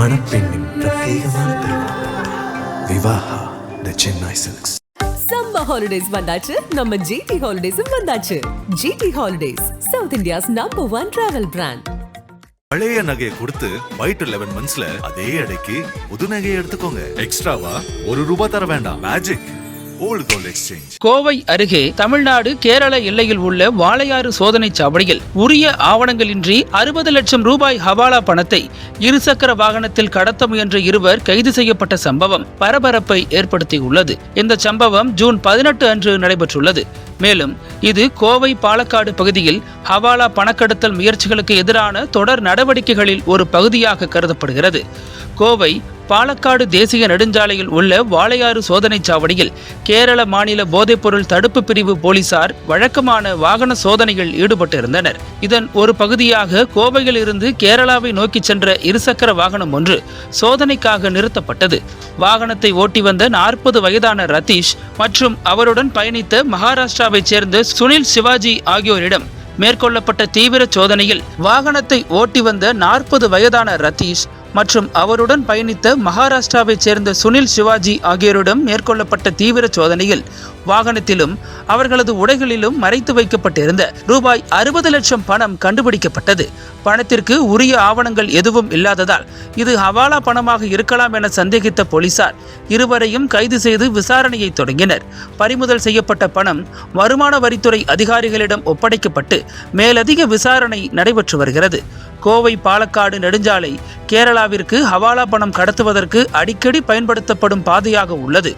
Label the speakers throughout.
Speaker 1: மணப்பெண்ணின் பிரத்யேகமான திருமணம். Vivaha The Chennai Silks
Speaker 2: summer holidays வந்தாச்சு. நம்ம ஜிடி ஹாலிடேஸும் வந்தாச்சு. GT Holidays south India's number one travel brand
Speaker 3: பழைய நகையை கொடுத்து ஒயிட் லெவன் மந்த்ஸ்ல அதே எடைக்கு புது நகையை எடுத்துக்கோங்க. எக்ஸ்ட்ராவா ஒரு ரூபாய் தர வேண்டாம். மேஜிக்
Speaker 4: கோவை அருகே தமிழ்நாடு கேரள எல்லையில் உள்ள வாளையாறு சோதனை சாவடியில் உரிய ஆவணங்களின்றி அறுபது லட்சம் ரூபாய் ஹவாலா பணத்தை இருசக்கர வாகனத்தில் கடத்த முயன்ற இருவர் கைது செய்யப்பட்ட சம்பவம் பரபரப்பை ஏற்படுத்தியுள்ளது. இந்த சம்பவம் ஜூன் பதினெட்டு அன்று நடைபெற்றுள்ளது. மேலும் இது கோவை பாலக்காடு பகுதியில் ஹவாலா பணக்கடத்தல் முயற்சிகளுக்கு எதிரான தொடர் நடவடிக்கைகளில் ஒரு பகுதியாக கருதப்படுகிறது. கோவை பாலக்காடு தேசிய நெடுஞ்சாலையில் உள்ள வாளையாறு சோதனைச் சாவடியில் கேரள மாநில போதைப்பொருள் தடுப்பு பிரிவு போலீசார் வழக்கமான வாகன சோதனையில் ஈடுபட்டிருந்தனர். இதன் ஒரு பகுதியாக கோவையில் இருந்து கேரளாவை நோக்கி சென்ற இருசக்கர வாகனம் ஒன்று சோதனைக்காக நிறுத்தப்பட்டது. வாகனத்தை ஓட்டி வந்த நாற்பது வயதான ரதீஷ் மற்றும் அவருடன் பயணித்த மகாராஷ்டிராவைச் சேர்ந்த சுனில் சிவாஜி ஆகியோரிடம் மேற்கொள்ளப்பட்ட தீவிர சோதனையில் வாகனத்தை ஓட்டி வந்த நாற்பது வயதான ரதீஷ் மற்றும் அவருடன் பயணித்த மகாராஷ்டிராவைச் சேர்ந்த சுனில் சிவாஜி ஆகியோரிடம் மேற்கொள்ளப்பட்ட தீவிர சோதனையில் வாகனத்திலும் அவர்களது உடைகளிலும் மறைத்து வைக்கப்பட்டிருந்த ரூபாய் அறுபது லட்சம் பணம் கண்டுபிடிக்கப்பட்டது. பணத்திற்கு உரிய ஆவணங்கள் எதுவும் இல்லாததால் இது ஹவாலா பணமாக இருக்கலாம் என சந்தேகித்த போலீசார் இருவரையும் கைது செய்து விசாரணையை தொடங்கினர். பறிமுதல் செய்யப்பட்ட பணம் வருமான வரித்துறை அதிகாரிகளிடம் ஒப்படைக்கப்பட்டு மேலதிக விசாரணை நடைபெற்று வருகிறது. கோவை பாலக்காடு நெடுஞ்சாலை கேரளாவிற்கு ஹவாலா பணம் கடத்துவதற்கு அடிக்கடி பயன்படுத்தப்படும் பாதையாக உள்ளது.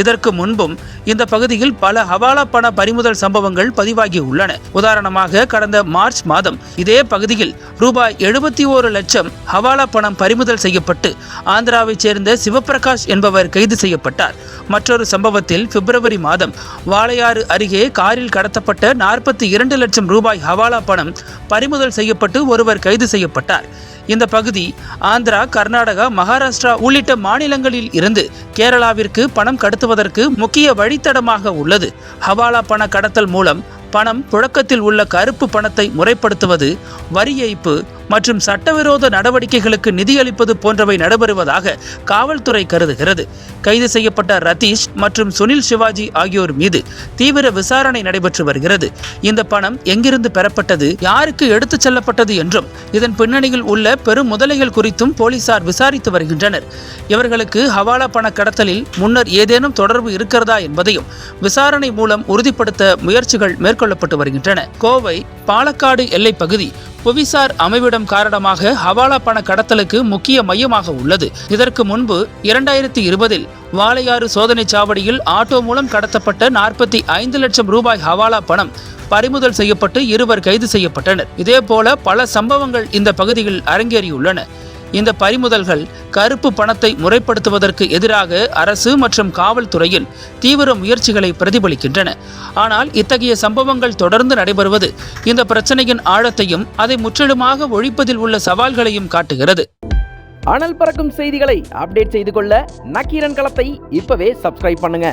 Speaker 4: இதற்கு முன்பும் இந்த பகுதியில் பல ஹவாலா பண பறிமுதல் சம்பவங்கள் பதிவாகி உள்ளன. உதாரணமாக கடந்த மார்ச் மாதம் இதே பகுதியில் ரூபாய் எழுபத்தி ஓரு லட்சம் ஹவாலா பணம் பறிமுதல் செய்யப்பட்டு ஆந்திராவைச் சேர்ந்த சிவபிரகாஷ் என்பவர் கைது செய்யப்பட்டார். மற்றொரு சம்பவத்தில் பிப்ரவரி மாதம் வாளையாறு அருகே காரில் கடத்தப்பட்ட நாற்பத்தி இரண்டு லட்சம் ரூபாய் ஹவாலா பணம் பறிமுதல் செய்யப்பட்டு ஒருவர் கைது செய்யப்பட்டார். இந்த பகுதி ஆந்திரா கர்நாடகா மகாராஷ்டிரா உள்ளிட்ட மாநிலங்களில் இருந்து கேரளாவிற்கு பணம் கடத்துவதற்கு முக்கிய வழித்தடமாக உள்ளது. ஹவாலா பண கடத்தல் மூலம் பணம் புழக்கத்தில் உள்ள கருப்பு பணத்தை முறைப்படுத்துவது வரி ஏய்ப்பு மற்றும் சட்டவிரோத நடவடிக்கைகளுக்கு நிதியளிப்பது போன்றவை நடைபெறுவதாக காவல்துறை கருதுகிறது. கைது செய்யப்பட்ட ரதீஷ் மற்றும் சுனில் சிவாஜி ஆகியோர் மீது தீவிர விசாரணை நடைபெற்று வருகிறது. இந்த பணம் எங்கிருந்து பெறப்பட்டது யாருக்கு எடுத்துச் செல்லப்பட்டது என்றும் இதன் பின்னணியில் உள்ள பெரும் முதலைகள் குறித்தும் போலீசார் விசாரித்து வருகின்றனர். இவர்களுக்கு ஹவாலா பண கடத்தலில் முன்னர் ஏதேனும் தொடர்பு இருக்கிறதா என்பதையும் விசாரணை மூலம் உறுதிப்படுத்த முயற்சிகள் மேற்கொள்ளப்பட்டு வருகின்றன. கோவை பாலக்காடு எல்லை பகுதி புவிசார் அமைவிடம் காரணமாக ஹவாலா பண கடத்தலுக்கு முக்கிய மையமாக உள்ளது. இதற்கு முன்பு இரண்டாயிரத்தி இருபதில் வாளையாறு சோதனை சாவடியில் ஆட்டோ மூலம் கடத்தப்பட்ட நாற்பத்தி ஐந்து லட்சம் ரூபாய் ஹவாலா பணம் பறிமுதல் செய்யப்பட்டு இருவர் கைது செய்யப்பட்டனர். இதேபோல பல சம்பவங்கள் இந்த பகுதியில் அரங்கேறியுள்ளன. இந்த பறிமுதல்கள் கருப்பு பணத்தை முறைப்படுத்துவதற்கு எதிராக அரசு மற்றும் காவல்துறையின் தீவிர முயற்சிகளை பிரதிபலிக்கின்றன. ஆனால் இத்தகைய சம்பவங்கள் தொடர்ந்து நடைபெறுவது இந்த பிரச்சனையின் ஆழத்தையும் அதை முற்றிலுமாக ஒழிப்பதில் உள்ள சவால்களையும் காட்டுகிறது.
Speaker 5: அனல் பறக்கும் செய்திகளை அப்டேட் செய்து கொள்ள நக்கீரன் களத்தை இப்பவே சப்ஸ்கிரைப் பண்ணுங்க.